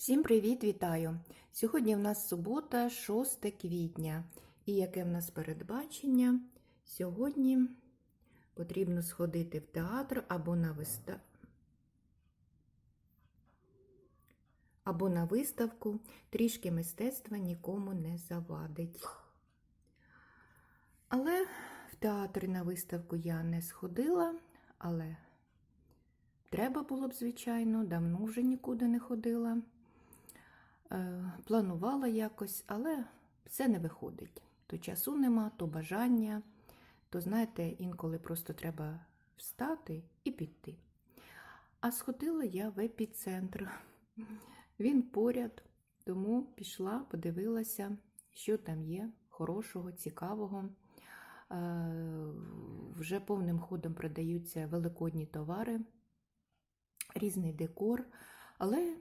Всім привіт, вітаю! Сьогодні в нас субота, 6 квітня. І яке в нас передбачення? Сьогодні потрібно сходити в театр або на виставку. Або на виставку трішки мистецтва нікому не завадить. Але в театр на виставку я не сходила, але треба було б, звичайно, давно вже нікуди не ходила. Е, Планувала якось, але все не виходить. То часу нема, то бажання, то, знаєте, інколи просто треба встати і піти. А сходила я в епіцентр. Він поряд, тому пішла, подивилася, що там є хорошого, цікавого. Е, Вже повним ходом продаються великодні товари, різний декор, але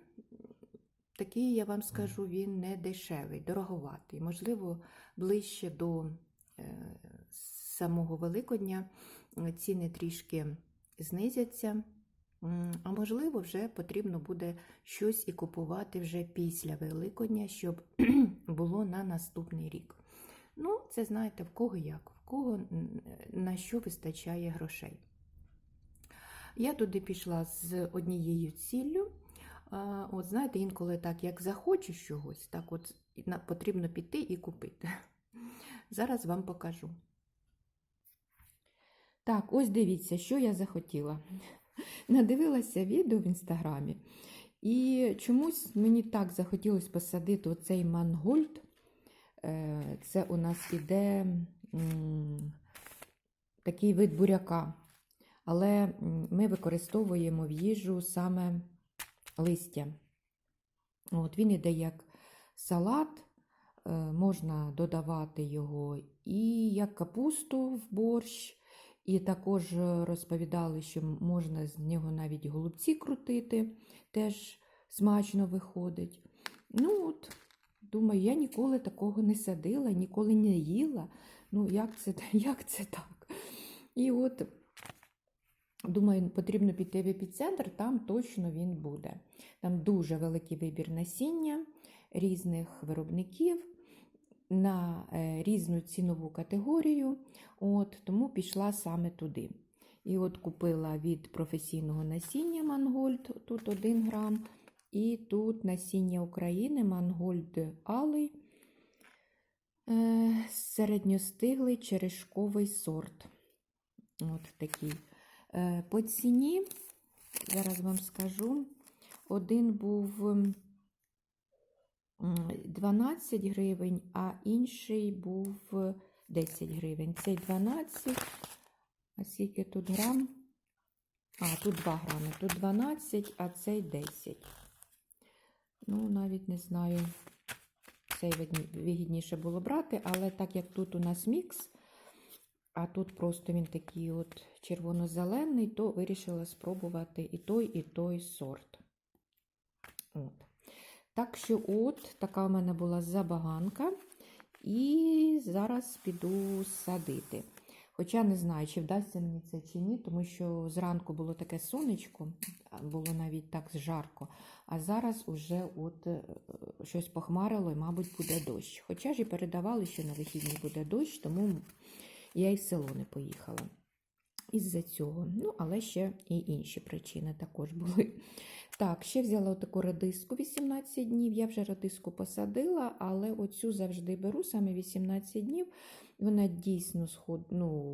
такий, я вам скажу, він не дешевий, дороговатий. Можливо, ближче до е, самого Великодня ціни трішки знизяться. А можливо, вже потрібно буде щось і купувати вже після Великодня, щоб було на наступний рік. Ну, це знаєте, в кого як, в кого на що вистачає грошей. Я туди пішла з однією ціллю. От знаєте, інколи так, як захочеш чогось, так от потрібно піти і купити. Зараз вам покажу. Так, ось дивіться, що я захотіла. Надивилася відео в інстаграмі, і чомусь мені так захотілося посадити оцей мангольд. Е, Це у нас іде такий вид буряка. Але ми використовуємо в їжу саме листя. От, він іде як салат, е, можна додавати його і як капусту в борщ, і також е, розповідали, що можна з нього навіть голубці крутити, теж смачно виходить. Ну от, Думаю, я ніколи такого не садила, ніколи не їла. Ну, як це, як це так? І от, думаю, потрібно піти в епіцентр, там точно він буде. Там дуже великий вибір насіння різних виробників на е, різну цінову категорію. От, тому пішла саме туди. І от купила від професійного насіння Мангольд, тут 1 грам. І тут насіння України Мангольд Алий, е, середньостиглий черешковий сорт. От такий. Е, По ціні, зараз вам скажу, один був 12 гривень, а інший був 10 гривень. Цей 12, а скільки тут грам? А, тут 2 грами, тут 12, а цей 10. Ну, навіть не знаю, цей вигідніше було брати, але так як тут у нас мікс, а тут просто він такий от червоно-зелений, то вирішила спробувати і той, і той сорт. От. Так що, от, така у мене була забаганка. І зараз піду садити. Хоча не знаю, чи вдасться мені це чи ні, тому що зранку було таке сонечко, було навіть так жарко, а зараз уже от е, щось похмарило і, мабуть, буде дощ. Хоча ж і передавали, що на вихідні буде дощ, тому я і в село не поїхала. Із-за цього. Ну, але ще і інші причини також були. Так, ще взяла таку радиску 18 днів. Я вже радиску посадила, але оцю завжди беру саме 18 днів. Вона дійсно сход... ну,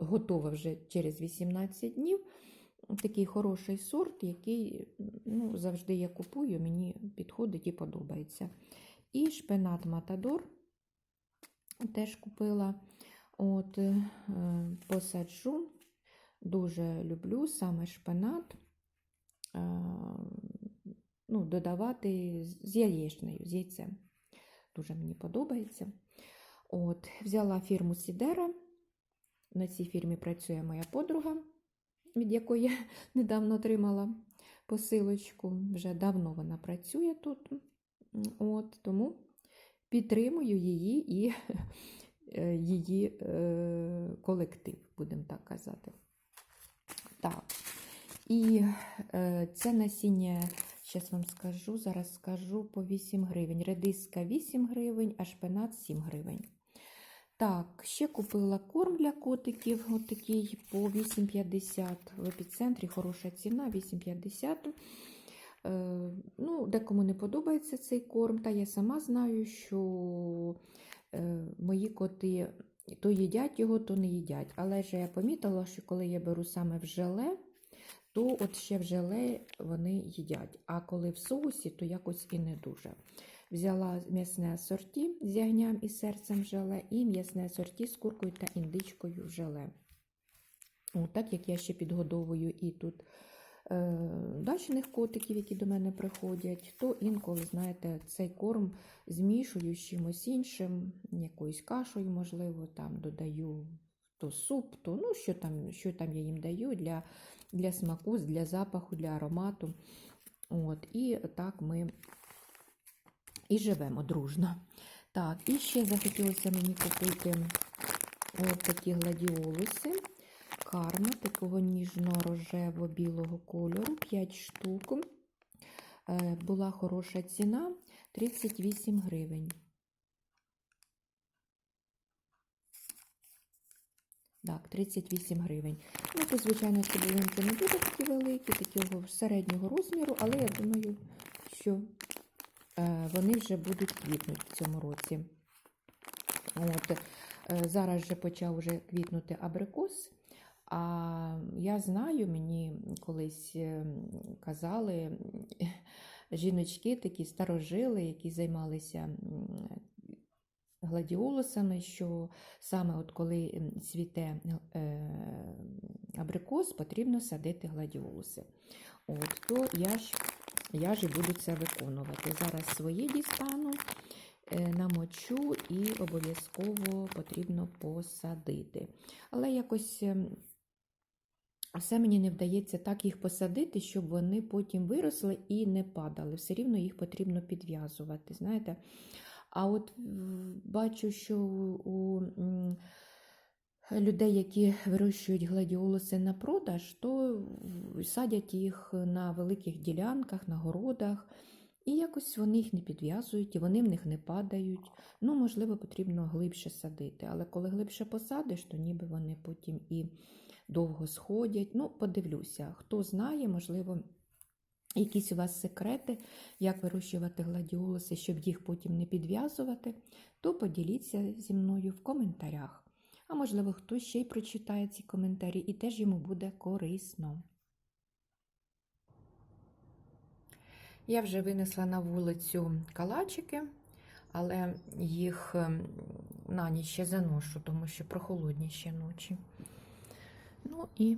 готова вже через 18 днів. Такий хороший сорт, який ну, завжди я купую, мені підходить і подобається. І шпинат Матадор теж купила. От, е, посаджу. Дуже люблю саме шпинат. е, Ну, додавати з яєчнею, з яйцем. Дуже мені подобається. От, взяла фірму Сідера. На цій фірмі працює моя подруга, від якої я недавно отримала посилочку. Вже давно вона працює тут. От, тому підтримую її і її е, колектив, будемо так казати. Так. І е, це насіння Зараз вам скажу, зараз скажу по 8 гривень. Редиска 8 гривень, а шпинат 7 гривень. Так, ще купила корм для котиків, от такий по 8,50 в епіцентрі, хороша ціна, 8,50. Е, ну, Декому не подобається цей корм, та я сама знаю, що е, мої коти то їдять його, то не їдять. Але ж я помітила, що коли я беру саме в желе, то от ще в желе вони їдять. А коли в соусі, то якось і не дуже. Взяла м'ясне асорті з ягням і серцем желе, і м'ясне асорті з куркою та індичкою в желе. О, так як я ще підгодовую і тут е, дачних котиків, які до мене приходять, то інколи, знаєте, цей корм змішую з чимось іншим, якоюсь кашею, можливо, там додаю то суп, то ну, що там що там я їм даю для для смаку, для запаху, для аромату. От, І так ми і живемо дружно. Так, і ще захотілося мені купити от такі гладіолуси. Карма такого ніжно-рожево-білого кольору, 5 штук. Е, Була хороша ціна 38 гривень. Так, 38 гривень. Ну, то, звичайно, цибулинки не будуть такі великі, такого середнього розміру, але я думаю, що е, вони вже будуть квітнути в цьому році. От, е, Зараз вже почав вже квітнути абрикос. А я знаю, мені колись е, казали жіночки такі старожили, які займалися гладіолусами, що саме от коли цвіте е, абрикос, потрібно садити гладіолуси. От, То я ж я ж і буду це виконувати. Зараз своє дістану, е, намочу і обов'язково потрібно посадити. Але якось ем, все мені не вдається так їх посадити, щоб вони потім виросли і не падали. Все рівно їх потрібно підв'язувати. знаєте. А от бачу, що у людей, які вирощують гладіолуси на продаж, то садять їх на великих ділянках, на городах, і якось вони їх не підв'язують, і вони в них не падають. Ну, можливо, потрібно глибше садити. Але коли глибше посадиш, то ніби вони потім і довго сходять. Ну, подивлюся, хто знає, можливо якісь у вас секрети, як вирощувати гладіолуси, щоб їх потім не підв'язувати, то поділіться зі мною в коментарях. А можливо, хтось ще й прочитає ці коментарі і теж йому буде корисно. Я вже винесла на вулицю калачики, але їх ем, на ніч ще заношу, тому що прохолодні ще ночі. Ну і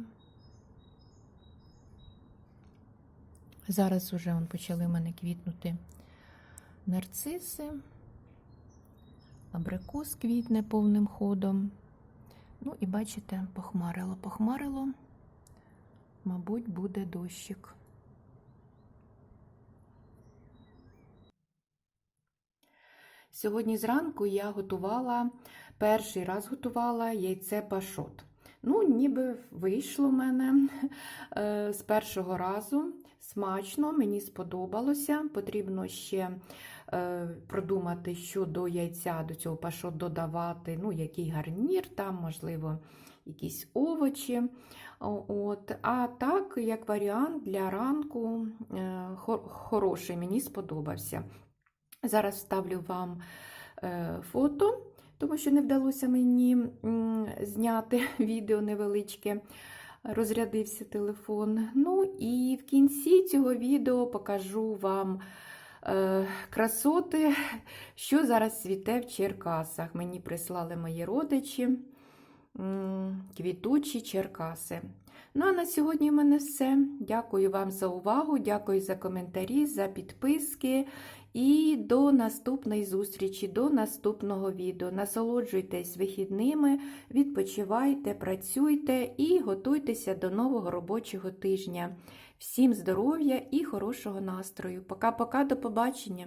Зараз уже он, почали в мене квітнути нарциси, абрикос квітне повним ходом. Ну, і бачите, похмарило, похмарило, мабуть, буде дощик. Сьогодні зранку я готувала, перший раз готувала яйце пашот. Ну, ніби вийшло в мене е, з першого разу. Смачно, мені сподобалося. Потрібно ще е, продумати, що до яйця, до цього пашот додавати, ну, який гарнір, там, можливо, якісь овочі. От. А так, як варіант для ранку, е, хороший, мені сподобався. Зараз ставлю вам е, фото, тому що не вдалося мені зняти відео невеличке розрядився телефон. Ну і в кінці цього відео покажу вам е, красоти, що зараз цвіте в Черкасах. Мені прислали мої родичі квітучі Черкаси. Ну, а на сьогодні в мене все. Дякую вам за увагу, дякую за коментарі, за підписки. І до наступної зустрічі, до наступного відео. Насолоджуйтесь вихідними, відпочивайте, працюйте і готуйтеся до нового робочого тижня. Всім здоров'я і хорошого настрою. Пока-пока, до побачення!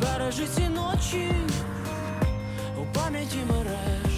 збережи ці ночі у пам'яті мереж.